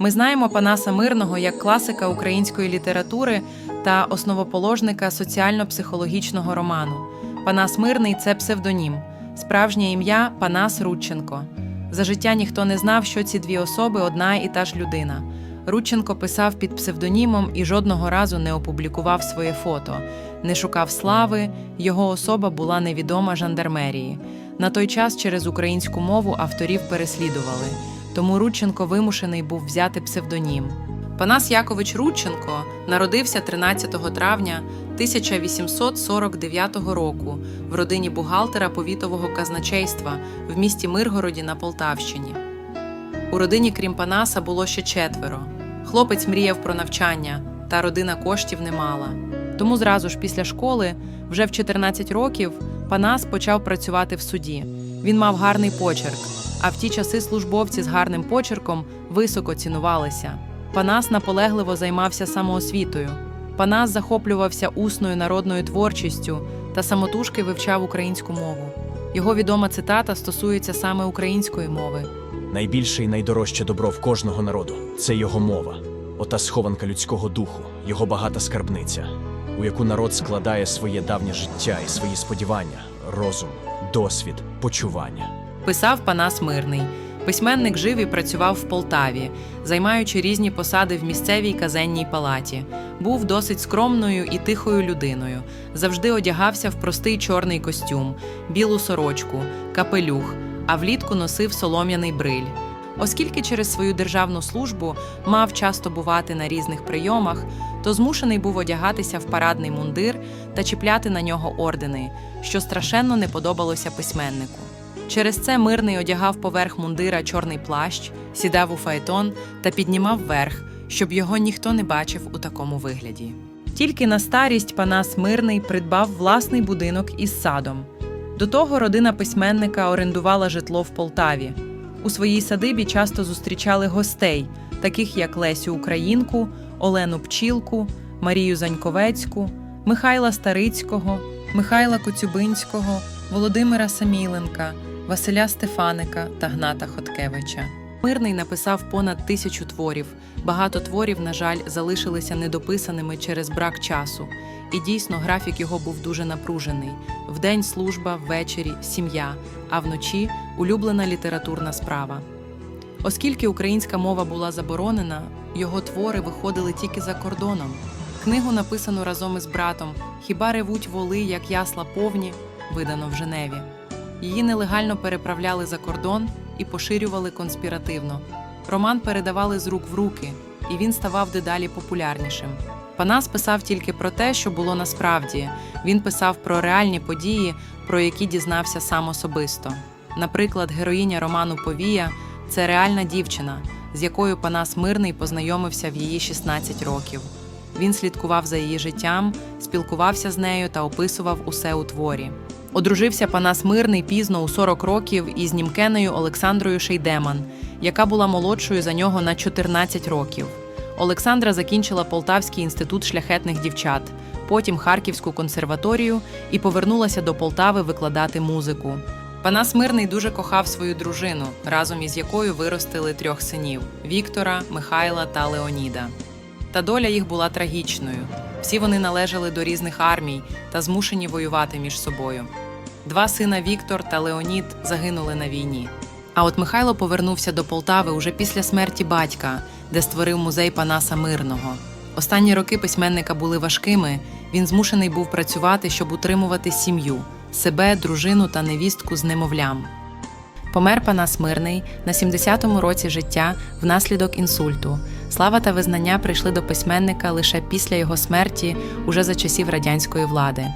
Ми знаємо Панаса Мирного як класика української літератури та основоположника соціально-психологічного роману. Панас Мирний це псевдонім, справжнє ім'я Панас Рудченко. За життя ніхто не знав, що ці дві особи одна і та ж людина. Рудченко писав під псевдонімом і жодного разу не опублікував своє фото, не шукав слави, його особа була невідома жандармерії. На той час через українську мову авторів переслідували, тому Рудченко вимушений був взяти псевдонім. Панас Якович Рудченко народився 13 травня 1849 року в родині бухгалтера повітового казначейства в місті Миргороді на Полтавщині. У родині, крім Панаса, було ще четверо. Хлопець мріяв про навчання, та родина коштів не мала. Тому зразу ж після школи, вже в 14 років, Панас почав працювати в суді. Він мав гарний почерк, а в ті часи службовці з гарним почерком високо цінувалися. Панас наполегливо займався самоосвітою. Панас захоплювався усною народною творчістю та самотужки вивчав українську мову. Його відома цитата стосується саме української мови. Найбільше і найдорожче добро в кожного народу це його мова, ота схованка людського духу, його багата скарбниця, у яку народ складає своє давнє життя і свої сподівання, розум, досвід, почування. Писав Панас Мирний. Письменник жив і працював в Полтаві, займаючи різні посади в місцевій казенній палаті. Був досить скромною і тихою людиною. Завжди одягався в простий чорний костюм, білу сорочку, капелюх, а влітку носив солом'яний бриль. Оскільки через свою державну службу мав часто бувати на різних прийомах, то змушений був одягатися в парадний мундир та чіпляти на нього ордени, що страшенно не подобалося письменнику. Через це мирний одягав поверх мундира чорний плащ, сідав у фаетон та піднімав верх, щоб його ніхто не бачив у такому вигляді. Тільки на старість Панас Мирний придбав власний будинок із садом. До того родина письменника орендувала житло в Полтаві. У своїй садибі часто зустрічали гостей, таких як Лесю Українку, Олену Пчілку, Марію Заньковецьку, Михайла Старицького, Михайла Коцюбинського, Володимира Саміленка, Василя Стефаника та Гната Хоткевича. Мирний написав понад тисячу творів. Багато творів, на жаль, залишилися недописаними через брак часу. І дійсно графік його був дуже напружений: вдень служба, ввечері сім'я, а вночі улюблена літературна справа. Оскільки українська мова була заборонена, його твори виходили тільки за кордоном. Книгу написану разом із братом Хіба ревуть воли, як ясла повні, видано в Женеві. Її нелегально переправляли за кордон і поширювали конспіративно. Роман передавали з рук в руки, і він ставав дедалі популярнішим. Панас писав тільки про те, що було насправді. Він писав про реальні події, про які дізнався сам особисто. Наприклад, героїня роману Повія це реальна дівчина, з якою Панас Мирний познайомився в її 16 років. Він слідкував за її життям, спілкувався з нею та описував усе у творі. Одружився Панас Мирний пізно у 40 років із німкеною Олександрою Шейдеман, яка була молодшою за нього на 14 років. Олександра закінчила Полтавський інститут шляхетних дівчат, потім Харківську консерваторію і повернулася до Полтави викладати музику. Панас Мирний дуже кохав свою дружину, разом із якою виростили трьох синів Віктора, Михайла та Леоніда. Та доля їх була трагічною. Всі вони належали до різних армій та змушені воювати між собою. Два сина Віктор та Леонід загинули на війні. А от Михайло повернувся до Полтави уже після смерті батька, де створив музей Панаса Мирного. Останні роки письменника були важкими. Він змушений був працювати, щоб утримувати сім'ю, себе, дружину та невістку з немовлям. Помер Панас Мирний на 70-му році життя внаслідок інсульту. Слава та визнання прийшли до письменника лише після його смерті, уже за часів радянської влади.